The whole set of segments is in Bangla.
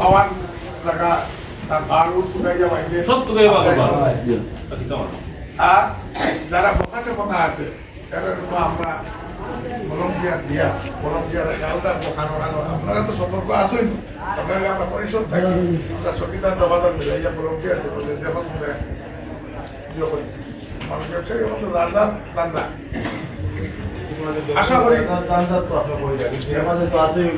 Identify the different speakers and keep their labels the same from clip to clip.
Speaker 1: পাওয়ার জায়গা তার যাওয়া
Speaker 2: সব
Speaker 1: আর যারা বকাটে আছে আমরা দিয়া আপনারা তো সতর্ক আছেন আমরা পরিষদ থাকি। আমরা তোমরা ইয়ে মানুষ ব্যবসায়ী আশা করি
Speaker 3: যেগুলো ওগুলো আপনারা কিছু
Speaker 2: ও মাত্র তো বাইরে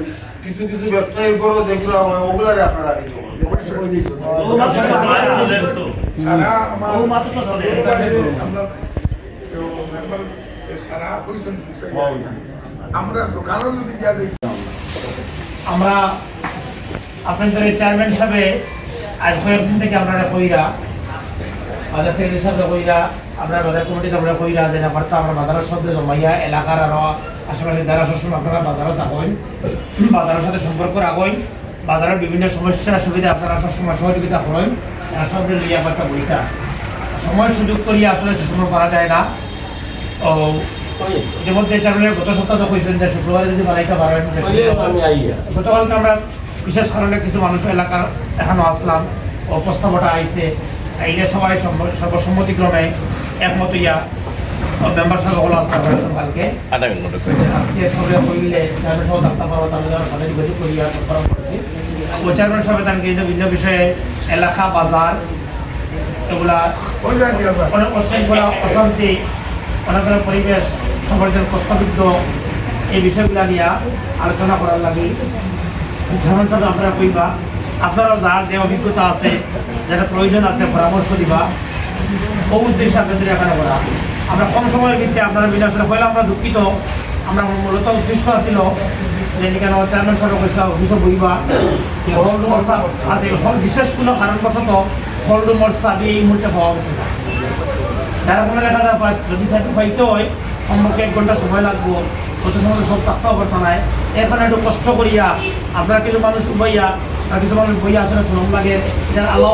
Speaker 2: চলে এসো।
Speaker 1: সারা আমার
Speaker 2: ও মাত্র তো চলে এসো।
Speaker 1: আমরা যদি
Speaker 4: আমরা আপনাদের চেয়ারম্যান হিসাবে আজ কয়েকদিন থেকে আপনারা কইরা সেক্রেটারি হিসাবে কইরা আপনার বাজার কমিটিতে আমরা কইরা যে ব্যাপারটা আমরা বাজারের শব্দে জমাইয়া এলাকার আরও আশেপাশে যারা সবসময় আপনারা থাকেন বাজারের সাথে সম্পর্ক বাজারের বিভিন্ন সমস্যা সুবিধা আপনারা সবসময় সহযোগিতা করেন এরা সব একটা বইটা সময় সুযোগ করিয়া আসলে করা যায় না। ও ইতিমধ্যে গত সপ্তাহে কইছিলেন যে শুক্রবারে যদি বানাইতে পারেন গতকালকে আমরা বিশেষ কারণে কিছু মানুষ এলাকার এখানে আসলাম ও প্রস্তাবটা আইছে। এইটা সবাই সম্ম- সর্বসম্মতিক্রমে একমত ইয়া মেম্বার পারেন কালকে। আজকে সবে কইলে চেয়ারম্যান সাহেব থাকতে পারব তাহলে সাথে যোগাযোগ করিয়া করছি। ও চেয়ারম্যান বিভিন্ন বিষয়ে এলাকা বাজার এগুলা অনেক অশৃঙ্খলা অশান্তি অনেকগুলো পরিবেশ সমাজের প্রস্তাবিত এই বিষয়গুলো নিয়ে আলোচনা করার লাগে। সাথে আপনারা কইবা আপনারাও যার যে অভিজ্ঞতা আছে যেটা প্রয়োজন আছে, পরামর্শ দিবা। ও উদ্দেশ্যে আপনাদের এখানে করা আমরা কম সময়ের ভিত্তিতে আপনারা বিনাশনে হইলে আমরা দুঃখিত। আমরা মূলত উদ্দেশ্য আছিল যে কেন চেয়ারম্যান কৈছিল অফিসে বহিবা হল চাপ আছে, হল বিশেষ কোনো কারণবশত হল রুমৰ চাবি এই মুহূর্তে পাওয়া গেছে না। যারা কোনো দেখা যায় যদি পাইতে হয় সম্মুখে এক ঘণ্টা সময় লাগবো। কত সময় সব থাকতে অবস্থা নাই এখন একটু কষ্ট করিয়া, আপনারা কিছু মানুষ বইয়া আর কিছু মানুষ বইয়া আসলে শ্রম লাগে। যারা আল্লাহ